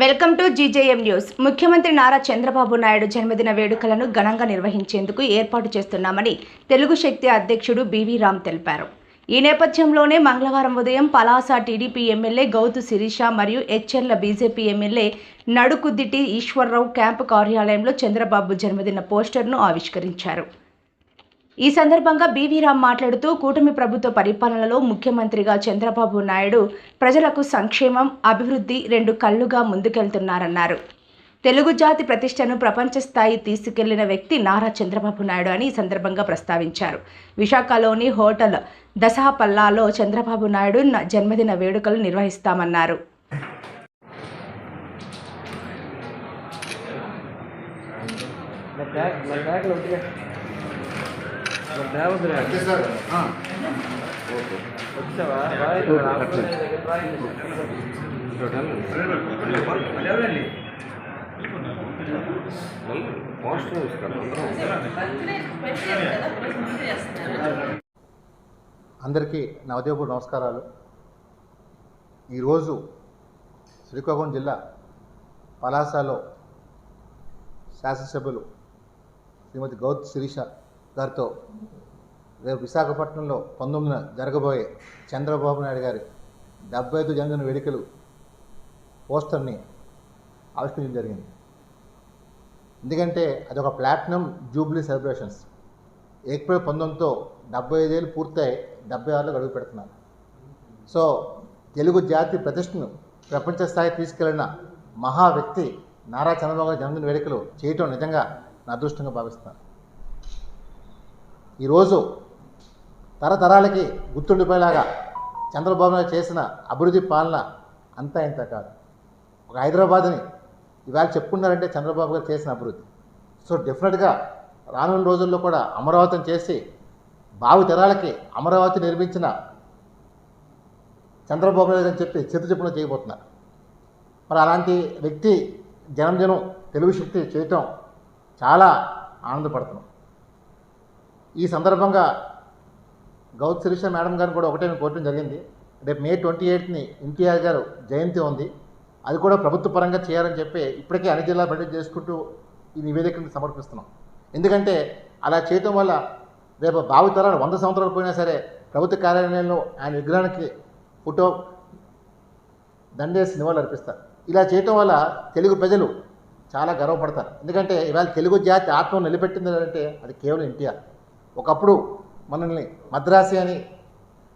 Welcome to GJM news. ముఖ్యమంత్రి నారా చంద్రబాబు నాయుడు జన్మదిన వేడుకలను ఘనంగా నిర్వహించేందుకు ఏర్పాటు చేస్తున్నామని తెలుగు శక్తి అధ్యక్షుడు బివి రామ్ తెలిపారు. ఈ నేపథ్యంలోనే మంగళవారం ఉదయం పలాస టీడీపీ ఎమ్మెల్యే గౌతు శిరీష మరియు హెచ్ఎల్ల బీజేపీ ఎమ్మెల్యే నడుకుద్దిటి ఈశ్వరరావు క్యాంపు కార్యాలయంలో చంద్రబాబు జన్మదిన పోస్టర్ను ఆవిష్కరించారు. ఈ సందర్భంగా బీవీ రామ్ మాట్లాడుతూ కూటమి ప్రభుత్వ పరిపాలనలో ముఖ్యమంత్రిగా చంద్రబాబు నాయుడు ప్రజలకు సంక్షేమం అభివృద్ధి రెండు కళ్ళుగా ముందుకెళ్తున్నారన్నారు. తెలుగు జాతి ప్రతిష్టను ప్రపంచ స్థాయి తీసుకెళ్ళిన వ్యక్తి నారా చంద్రబాబు నాయుడు అని ఈ సందర్భంగా ప్రస్తావించారు. విశాఖలోని హోటల్ దసహపల్లాలో చంద్రబాబు నాయుడు జన్మదిన వేడుకలు నిర్వహిస్తామన్నారు. నా ట్యాగ్ అందరికీ నా ఉదయపూర్ నమస్కారాలు. ఈరోజు శ్రీకాకుళం జిల్లా పలాసలో శాసనసభ్యులు శ్రీమతి గౌత్ శిరీష గారితో రేపు విశాఖపట్నంలో పంతొమ్మిదిన జరగబోయే చంద్రబాబు నాయుడు గారి డెబ్బై ఐదు జన్మదిన వేడుకలు పోస్టర్ని ఆవిష్కరించడం జరిగింది. ఎందుకంటే అది ఒక ప్లాటినం జూబ్లీ సెలబ్రేషన్స్. ఏప్రిల్ పంతొమ్మిదితో డెబ్బై ఐదేళ్ళు పూర్తయి డెబ్బై ఆరులో అడుగు పెడుతున్నారు. సో తెలుగు జాతి ప్రతిష్టను ప్రపంచ స్థాయికి తీసుకెళ్ళిన మహా వ్యక్తి నారా చంద్రబాబు గారి జన్మదిన వేడుకలు చేయటం నిజంగా నా అదృష్టంగా భావిస్తున్నాను. ఈరోజు తరతరాలకి గుర్తుండిపోయేలాగా చంద్రబాబు నాయుడు చేసిన అభివృద్ధి పాలన అంతా ఇంత కాదు. ఒక హైదరాబాద్ని ఇవాళ చెప్పుకున్నారంటే చంద్రబాబు గారు చేసిన అభివృద్ధి. సో డెఫినెట్గా రానున్న రోజుల్లో కూడా అమరావతిని చేసి భావి తరాలకి అమరావతి నిర్మించిన చంద్రబాబు నాయుడు అని చెప్పి చిత్త చెప్పున చేయబోతున్నారు. మరి అలాంటి వ్యక్తి జనం జనం తెలుగు శక్తి చేయటం చాలా ఆనందపడుతున్నాం. ఈ సందర్భంగా గౌత్ శిరీష మేడం గారిని కూడా ఒకటే కోరటం జరిగింది. రేపు మే ట్వంటీ ఎయిత్ని ఎన్టీఆర్ గారు జయంతి ఉంది. అది కూడా ప్రభుత్వ పరంగా చేయాలని చెప్పి ఇప్పటికే అన్ని జిల్లా బడ్జెట్ చేసుకుంటూ ఈ నివేదికను సమర్పిస్తున్నాం. ఎందుకంటే అలా చేయటం వల్ల రేపు భావితరాలు వంద సంవత్సరాలు పోయినా సరే ప్రభుత్వ కార్యాలయంలో ఆయన విగ్రహానికి ఫోటో దండేసి నివాళులు అర్పిస్తారు. ఇలా చేయటం వల్ల తెలుగు ప్రజలు చాలా గర్వపడతారు. ఎందుకంటే ఇవాళ తెలుగు జాతి ఆత్మను నిలబెట్టింది అంటే అది కేవలం ఎన్టీఆర్. ఒకప్పుడు మనల్ని మద్రాసి అని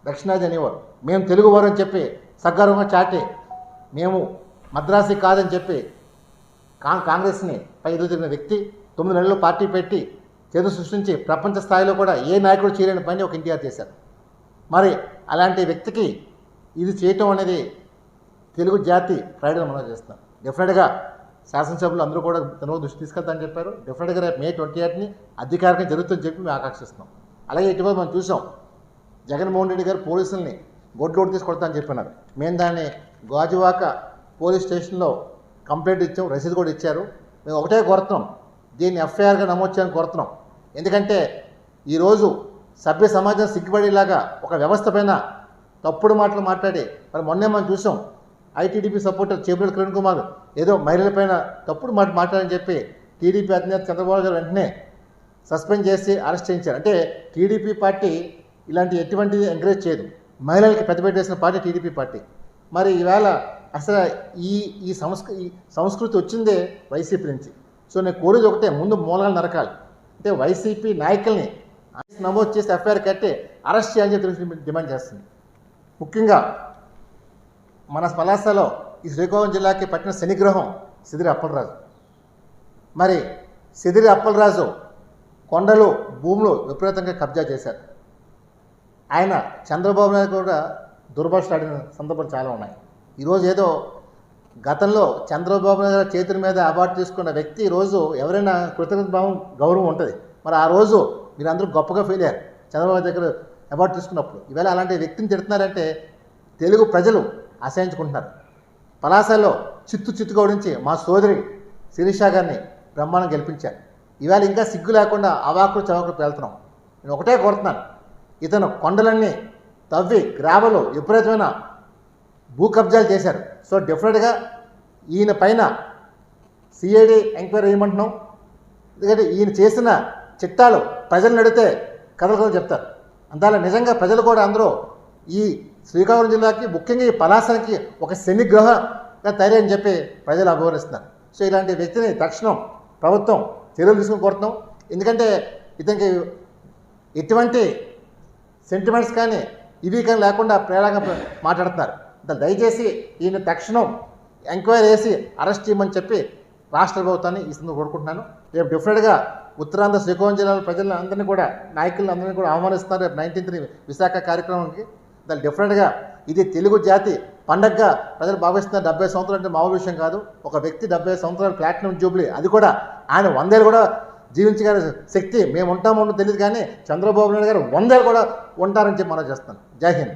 దక్షిణాది అనేవారు. మేము తెలుగువారు అని చెప్పి సగర్వంగా చాటి మేము మద్రాసి కాదని చెప్పి కా కాంగ్రెస్ని పై ఎదుగుతున్న వ్యక్తి తొమ్మిది నెలలు పార్టీ పెట్టి చేదు సృష్టించి ప్రపంచ స్థాయిలో కూడా ఏ నాయకుడు చేయలేని పని ఒక ఎన్టీఆర్ చేశారు. మరి అలాంటి వ్యక్తికి ఇది చేయటం అనేది తెలుగు జాతి ప్రైడ్గా మనం చేస్తాం డెఫినెట్గా శాసనసభ్యులు అందరూ కూడా తన దృష్టి తీసుకెళ్తామని చెప్పారు. డెఫినెట్గా రేపు మే ట్వంటీ ఎయిట్ని అధికారికంగా జరుగుతుందని చెప్పి మేము ఆకాంక్షిస్తున్నాం. అలాగే ఇటీవల మనం చూసాం జగన్మోహన్ రెడ్డి గారు పోలీసుల్ని గొడ్లోడ్ తీసి కొడతామని చెప్పినారు. మేము దాన్ని గాజువాక పోలీస్ స్టేషన్లో కంప్లైంట్ ఇచ్చాం రసీదు కూడా ఇచ్చారు. మేము ఒకటే కోరుతున్నాం దీన్ని ఎఫ్ఐఆర్గా నమోదు చేయాలని కోరుతున్నాం. ఎందుకంటే ఈరోజు సభ్య సమాజం సిగ్గుపడేలాగా ఒక వ్యవస్థ పైన తప్పుడు మాటలు మాట్లాడి మరి మొన్నే మనం చూసాం ఐటీడీపీ సపోర్టర్ చేపల కిరణ్ కుమార్ ఏదో మహిళలపైన తప్పుడు మాట మాట్లాడని చెప్పి టీడీపీ అధినేత చంద్రబాబు గారు వెంటనే సస్పెండ్ చేసి అరెస్ట్ చేయించారు. అంటే టీడీపీ పార్టీ ఇలాంటి ఎటువంటిది ఎంకరేజ్ చేయదు. మహిళలకి పెద్దపెట్టి వేసిన పార్టీ టీడీపీ పార్టీ. మరి ఈవేళ అసలు ఈ ఈ సంస్కృ ఈ సంస్కృతి వచ్చిందే వైసీపీ నుంచి. సో నేను కోరేది ఒకటే ముందు మూలాలు నరకాలి. అంటే వైసీపీ నాయకుల్ని నమోదు చేసి ఎఫ్ఐఆర్ కట్టి అరెస్ట్ చేయాలని చెప్పి డిమాండ్ చేస్తుంది. ముఖ్యంగా మన పలాసలో ఈ శ్రీకాకుళం జిల్లాకి పట్టిన శనిగ్రహం సిదిరి అప్పలరాజు. మరి సిదిరి అప్పలరాజు కొండలు భూములు విపరీతంగా కబ్జా చేశారు. ఆయన చంద్రబాబు నాయుడు కూడా దుర్భాషలాడిన సందర్భాలు చాలా ఉన్నాయి. ఈరోజు ఏదో గతంలో చంద్రబాబు నాయుడు గారి చేతుల మీద అవార్డు తీసుకున్న వ్యక్తి ఈరోజు ఎవరైనా కృతజ్ఞత భావం గౌరవం ఉంటుంది. మరి ఆ రోజు మీరందరూ గొప్పగా ఫీల్ అయ్యారు చంద్రబాబు దగ్గర అవార్డు తీసుకున్నప్పుడు. ఈవేళ అలాంటి వ్యక్తిని తిడుతున్నారంటే తెలుగు ప్రజలు అసహించుకుంటున్నారు. పలాసలో చిత్తు చిత్తుగా నుంచి మా సోదరి శిరీష గారిని బ్రహ్మాండం గెలిపించారు. ఇవాళ ఇంకా సిగ్గు లేకుండా అవాకులు చవాకులు పేలుతున్నాం. నేను ఒకటే కోరుతున్నాను. ఇతను కొండలన్నీ తవ్వి గ్రావలు విపరీతమైన భూ కబ్జాలు చేశారు. సో డెఫినెట్గా ఈయన పైన సిఐడి ఎంక్వైరీ చేయమంటున్నాం. ఎందుకంటే ఈయన చేసిన చిట్టాలు ప్రజలు అడిగితే కథలు కథలు చెప్తారు. అందువల్ల నిజంగా ప్రజలు కూడా అందరూ ఈ శ్రీకాకుళం జిల్లాకి ముఖ్యంగా ఈ పలాసనకి ఒక శనిగ్రహంగా తయారని చెప్పి ప్రజలు అభివర్ణిస్తున్నారు. సో ఇలాంటి వ్యక్తిని తక్షణం ప్రభుత్వం చర్యలు తీసుకుని కోరుతున్నాం. ఎందుకంటే ఇతనికి ఎటువంటి సెంటిమెంట్స్ కానీ ఇవి కానీ లేకుండా ప్రేరణగా మాట్లాడుతున్నారు. దయచేసి ఈయన తక్షణం ఎంక్వైరీ చేసి అరెస్ట్ చేయమని చెప్పి రాష్ట్ర ప్రభుత్వాన్ని ఈ సందర్భంగా కోరుకుంటున్నాను. రేపు డెఫినెట్గా ఉత్తరాంధ్ర శ్రీకాకుళం జిల్లాలో ప్రజలందరినీ కూడా నాయకులందరినీ కూడా ఆహ్వానిస్తున్నారు. రేపు నైన్టీన్త్ని విశాఖ కార్యక్రమానికి దాని డెఫినెట్గా ఇది తెలుగు జాతి. పండగగా ప్రజలు భావిస్తున్నారు డెబ్బై సంవత్సరాలు అంటే మామూలు విషయం కాదు. ఒక వ్యక్తి డెబ్బై సంవత్సరాలు ప్లాటినం జూబ్లీ అది కూడా ఆయన వందేళ్ళు కూడా జీవించగల శక్తి. మేము ఉంటామో తెలియదు కానీ చంద్రబాబు నాయుడు గారు వందేళ్ళు కూడా ఉంటారని చెప్పి మనం చేస్తాను జై హింద్.